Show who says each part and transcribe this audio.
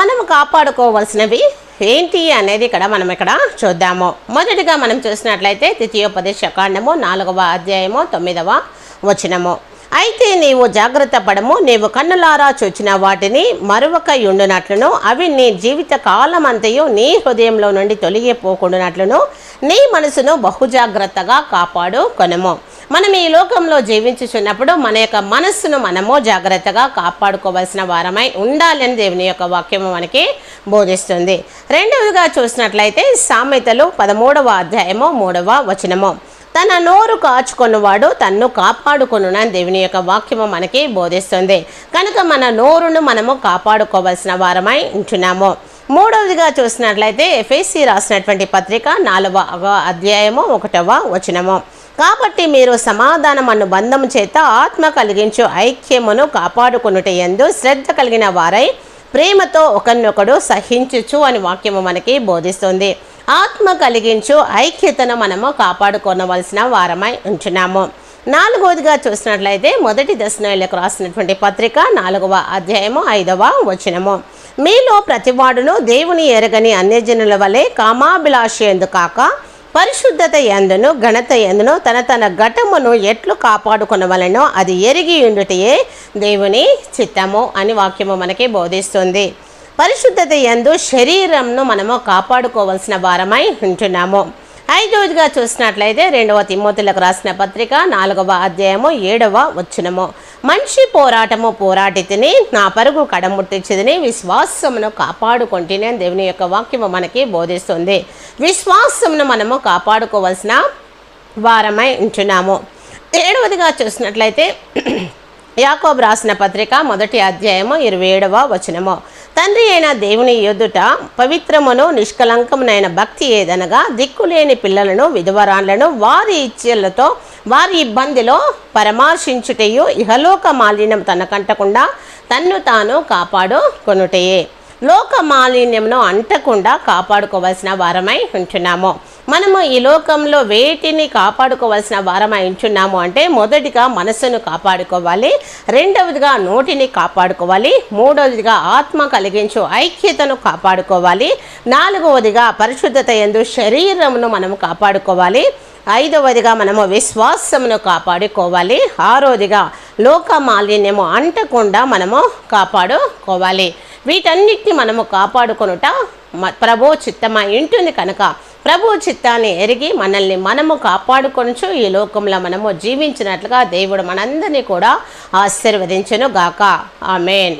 Speaker 1: మనం కాపాడుకోవాల్సినవి ఏంటి అనేది ఇక్కడ మనం ఇక్కడ చూద్దాము. మొదటిగా మనం చూసినట్లయితే ద్వితీయోపదేశ కాండము నాలుగవ అధ్యాయము తొమ్మిదవ వచనము. అయితే నీవు జాగ్రత్త పడము నీవు కన్నులారా చూచిన వాటిని మరొక ఉండునట్లును అవి నీ జీవిత కాలమంతయు నీ హృదయంలో నుండి తొలగిపోకుండానట్లును నీ మనసును బహుజాగ్రత్తగా కాపాడు కొనము మనం ఈ లోకంలో జీవించుచున్నప్పుడు మన యొక్క మనస్సును మనము జాగ్రత్తగా కాపాడుకోవాల్సిన వారమై ఉండాలని దేవుని యొక్క వాక్యము మనకి బోధిస్తుంది. రెండవదిగా చూసినట్లయితే సామెతలు పదమూడవ అధ్యాయము మూడవ వచనము. తన నోరు కాచుకున్నవాడు తన్ను కాపాడుకొనునని దేవుని యొక్క వాక్యము మనకి బోధిస్తుంది. కనుక మన నోరును మనము కాపాడుకోవాల్సిన వారమై ఉంటున్నాము. మూడవదిగా చూసినట్లయితే ఎఫ్ఎస్సి రాసినటువంటి పత్రిక నాలుగవ అధ్యాయము ఒకటవ వచనము. కాబట్టి మీరు సమాధానం అను బంధము చేత ఆత్మ కలిగించు ఐక్యమును కాపాడుకునుట ఎందు శ్రద్ధ కలిగిన వారై ప్రేమతో ఒకరినొకడు సహించుచు అని వాక్యము మనకి బోధిస్తుంది. ఆత్మ కలిగించు ఐక్యతను మనము కాపాడుకోనవలసిన వారమై ఉంచున్నాము. నాలుగవదిగా చూసినట్లయితే మొదటి దశనైలకు రాసినటువంటి పత్రిక నాలుగవ అధ్యాయము ఐదవ వచనము. మీలో ప్రతివాడును దేవుని ఎరగని అన్యజనుల వలె కామాభిలాష ఎందు కాక పరిశుద్ధత ఎందును ఘనత ఎందును తన తన ఘటమును ఎట్లు కాపాడుకునవలనో అది ఎరిగి ఉండుటయే దేవుని చిత్తము అని వాక్యము మనకి బోధిస్తుంది. పరిశుద్ధత ఎందు శరీరంను మనము కాపాడుకోవాల్సిన వారమై ఉంటున్నాము. ఐదవదిగా చూసినట్లయితే రెండవ తిమ్మతులకు రాసిన పత్రిక నాలుగవ అధ్యాయము ఏడవ వచ్చునము మనిషి పోరాటము పోరాటితిని నా పరుగు కడముట్టించిదని విశ్వాసమును కాపాడుకుంటేనే దేవుని యొక్క వాక్యము మనకి బోధిస్తుంది. విశ్వాసమును మనము కాపాడుకోవాల్సిన వారమై ఉంటున్నాము. ఏడవదిగా చూసినట్లయితే యాకోబు రాసిన పత్రిక మొదటి అధ్యాయము ఇరవై ఏడవ వచనము. తండ్రి అయిన దేవుని ఎదుట పవిత్రమును నిష్కలంకమునైన భక్తి ఏదనగా దిక్కులేని పిల్లలను విధవరాన్లను వారి ఇచ్చలతో వారి ఇబ్బందిలో పరామర్శించుటయు ఇహలోక మాలిన్యం తనకంటకుండా తన్ను తాను కాపాడుకొనుటయే. లోక మాలిన్యమును అంటకుండా కాపాడుకోవాల్సిన వారమై ఉంటున్నాము. మనము ఈ లోకంలో వేటిని కాపాడుకోవాల్సిన వారమై ఉంటున్నాము అంటే మొదటిగా మనస్సును కాపాడుకోవాలి రెండవదిగా నోటిని కాపాడుకోవాలి మూడవదిగా ఆత్మ కలిగించు ఐక్యతను కాపాడుకోవాలి నాలుగవదిగా పరిశుద్ధత ఎందు శరీరమును మనము కాపాడుకోవాలి ఐదవదిగా మనము విశ్వాసమును కాపాడుకోవాలి ఆరోదిగా లోక మాలిన్యము అంటకుండా మనము కాపాడుకోవాలి. వీటన్నిటిని మనము కాపాడుకొనుట మ- ప్రభు చిత్తమై ఉంటుంది కనుక ప్రభు చిత్తాన్ని ఎరిగి మనల్ని మనము కాపాడుకొనుచు ఈ లోకంలో మనము జీవించినట్లుగా దేవుడు మనందరినీ కూడా ఆశీర్వదించను గాక ఆమెన్.